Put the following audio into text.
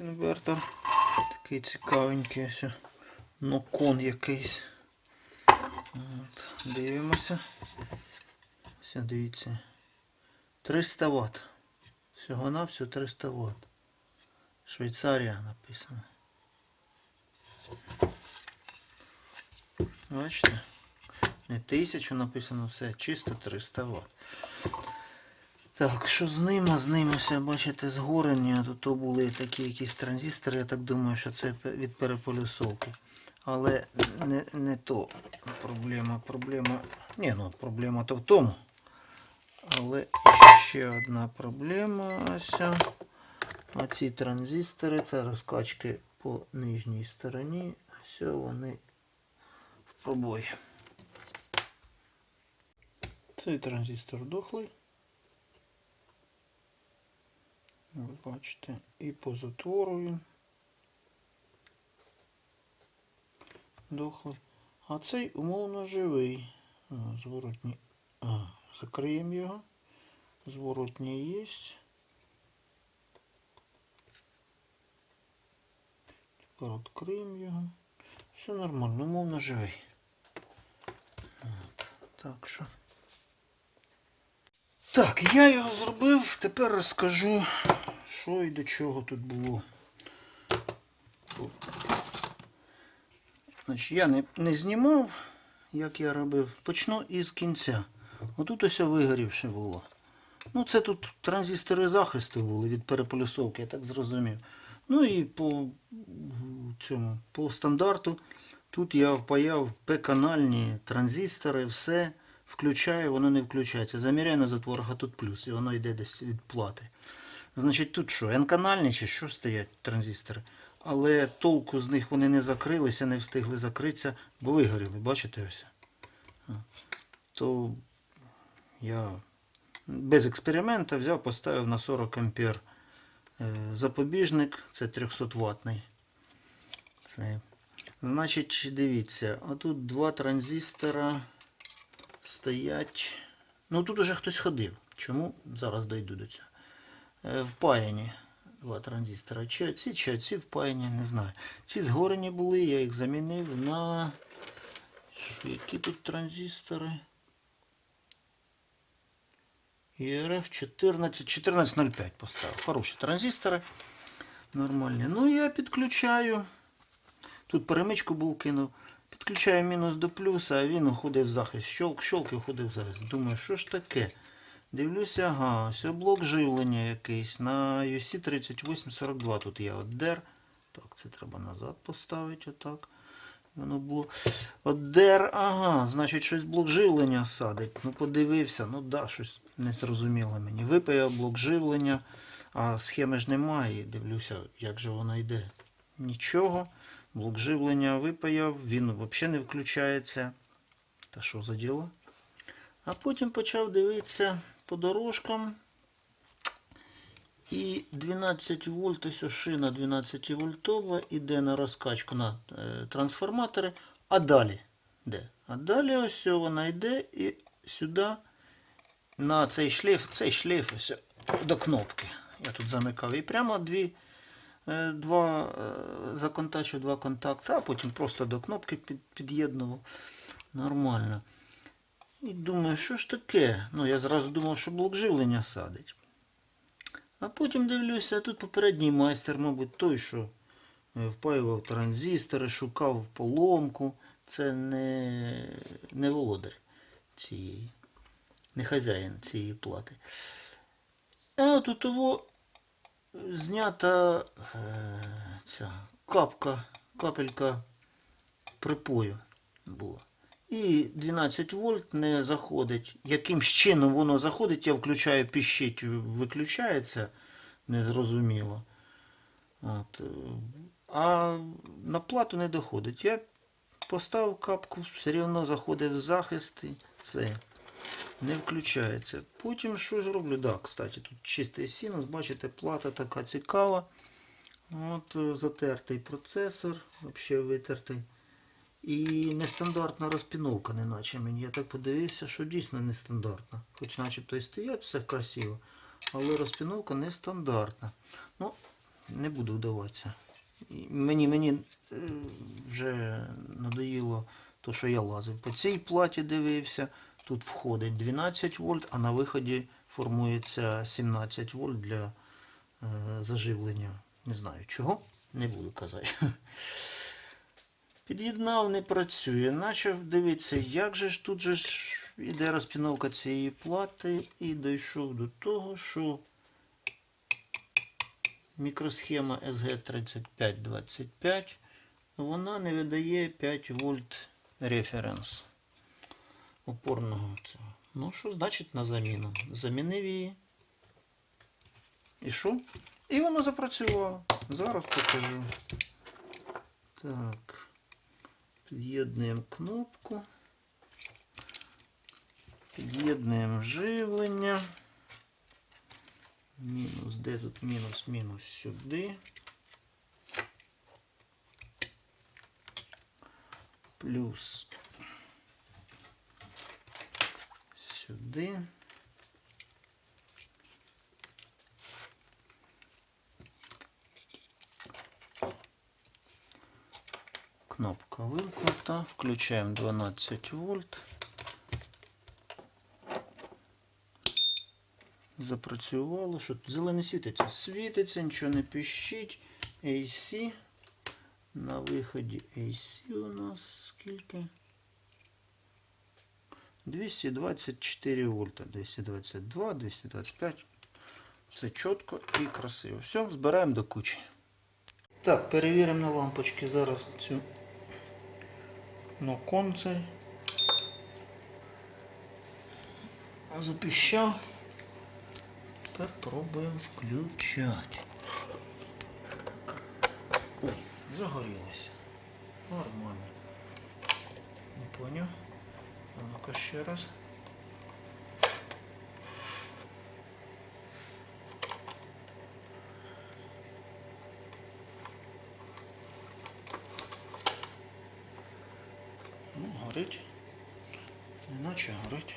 Інвертор. Такий цікавенький ось. Нокон якийсь. От, дивимося. Все, дивіться. 300 Вт. Всього на все 300 Вт. Швейцарія написано. Бачите? Не 1000 написано все, чисто 300 Вт. Так, що з ним? А з ним ось, бачите, згорення. Тут то були такі якісь транзистори, я так думаю, що це від переполюсовки. Але не, не то проблема. Проблема. Ні, ну проблема то в тому. Але ще одна проблема. Ось. А ці транзистори, це розкачки по нижній стороні. Ось вони в пробої. Цей транзистор дохлий. Бачите, і по затвору дохлий. А цей умовно живий. Зворотній. А, закриємо його. Зворотній є. Тепер відкриємо його. Все нормально, умовно живий. От, так що. Так, я його зробив, тепер розкажу, що і до чого тут було. Значить, я не, не знімав, як я робив. Почну із кінця. Отут ось вигорівше було. Ну, це тут транзистори захисту були від переполюсовки, я так зрозумів. Ну і по цьому, по стандарту. Тут я впаяв П-канальні транзистори, все включаю, воно не включається. Заміряю на затворах, а тут плюс, і воно йде десь від плати. Значить, тут що, N-канальні чи що стоять транзистори? Але толку з них вони не закрилися, не встигли закритися, бо вигоріли, бачите ось. То я без експерименту взяв, поставив на 40 ампер е, запобіжник, це 300 ватний. Це. Значить, дивіться, отут два транзистора стоять. Ну тут уже хтось ходив. Чому? Зараз дойду до цього. Е, Впаяні два транзистора. Чи ці, чи ці впаяні, не знаю. Ці згорені були, я їх замінив на. Що, які тут транзистори? ERF 14, 1405 поставив. Хороші транзистори. Нормальні. Ну, я підключаю. Тут перемичку був кинув. Підключаю мінус до плюса, а він уходить в захист. Щолк, щолк і уходить в захист. Думаю, що ж таке? Дивлюся, ага, ось блок живлення якийсь. На UC 3842 тут є от DER. Так, це треба назад поставити, отак. Воно було. От ага, значить щось блок живлення садить. Ну подивився, ну да, щось не зрозуміло мені. Випаяв блок живлення, а схеми ж немає. Дивлюся, як же воно йде. Нічого. Блок живлення випаяв, він взагалі не включається. Та що за діло? А потім почав дивитися по дорожкам. І 12 вольт, ось шина 12 вольтова, іде на розкачку на е, трансформатори. А далі де? А далі ось вона йде і сюди на цей шлейф, цей шлейф ось до кнопки. Я тут замикав. І прямо дві, е, два е, законтачив два контакти, а потім просто до кнопки під, під'єднував. Нормально. І думаю, що ж таке? Ну, я зразу думав, що блок живлення садить. А потім дивлюся, тут попередній майстер, мабуть, той, що е, впаював транзистори, шукав поломку. Це не, не володар цієї, не хазяїн цієї плати. А тут того знята е, ця капка, капелька припою була. І 12 вольт не заходить. Яким чином воно заходить, я включаю піщить, виключається, незрозуміло. От. е, А на плату не доходить. Я поставив капку, все одно заходить в захист і це не включається. Потім що ж роблю? Так, кстати, тут чистий синус, бачите, плата така цікава. От, е, затертий процесор, взагалі витертий. І нестандартна розпіновка, неначе мені. Я так подивився, що дійсно нестандартна. Хоч начебто і стоять все красиво, але розпіновка нестандартна. Ну, не буду вдаватися. Мені, мені е, вже надоїло то, що я лазив. По цій платі дивився. Тут входить 12 вольт, а на виході формується 17 вольт для е, заживлення. Не знаю чого, не буду казати. Під'єднав, не працює. Начав дивитися, як же ж тут же ж іде розпіновка цієї плати і дійшов до того, що мікросхема SG3525 вона не видає 5 вольт референс опорного цього. Ну, що значить на заміну? Замінив її. І що? І воно запрацювало. Зараз покажу. Так. Під'єднуємо кнопку. Під'єднуємо живлення. Мінус, де тут мінус, мінус сюди. Плюс сюди. Кнопка вимкнута. Включаємо 12 вольт. Запрацювало. Що зелене світиться? Світиться, нічого не пищить. AC. На виході AC у нас скільки? 224 вольта. 222, 225. Все чітко і красиво. Все, збираємо до кучі. Так, перевіримо на лампочки зараз цю на конце. Запіщав. Тепер пробуємо включати. О, загорілося. Нормально. Не поняв. Ну-ка ще раз. Ну, горить. Іначе горить.